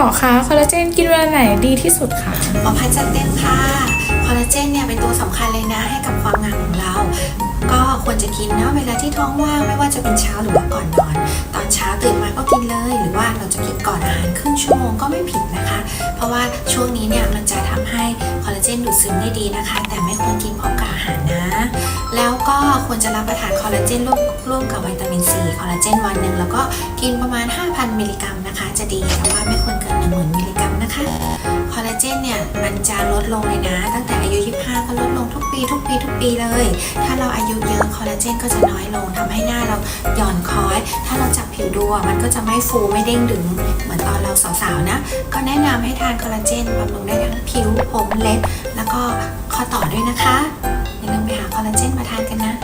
หมอคะคอลลาเจนกินเวลาไหนดีที่สุดคะหมอพันจัดเต็มค่ะ คอลลาเจนเนี่ยเป็นตัวสำคัญเลยนะให้กับความงามของเรา ก็ควรจะกินนะเวลาที่ท้องว่างไม่ว่าจะเป็นเช้าหรือว่าก่อนนอน ตอนเช้าตื่นมาก็กินเลย หรือว่าเราจะกินก่อนอาหารครึ่งชั่วโมงก็ไม่ผิดนะคะ เพราะว่าช่วงนี้เนี่ยมันจะทำให้คอลลาเจนดูดซึมได้ดีนะคะ แต่ไม่ควรกินพร้อมกับอาหารนะ แล้วก็ควรจะรับประทานคอลลาเจนร่วมร่วมกับวิตามินซีคอลลาเจนวันหนึ่งแล้วก็กินประมาณ 5,000 มิลลิกรัมนะคะ จะดีแต่ว่าไม่ควร เจนเนี่ยมันจะลดลงเลยนะ ตั้งแต่อายุ 25 ก็ลดลงทุกปี ทุกปี ทุกปีเลย ถ้าเราอายุเยอะคอลลาเจนก็จะน้อยลงทำให้หน้าเราหย่อนคล้อย ถ้าเราจับผิวดูอะมันก็จะไม่ฟูไม่เด้งดึง เหมือนตอนเราสาวๆนะ ก็แนะนำให้ทานคอลลาเจนบำรุงได้ทั้งผิวผมเล็บ แล้วก็ข้อต่อด้วยนะคะอย่าลืมไปหาคอลลาเจนมาทานกันนะ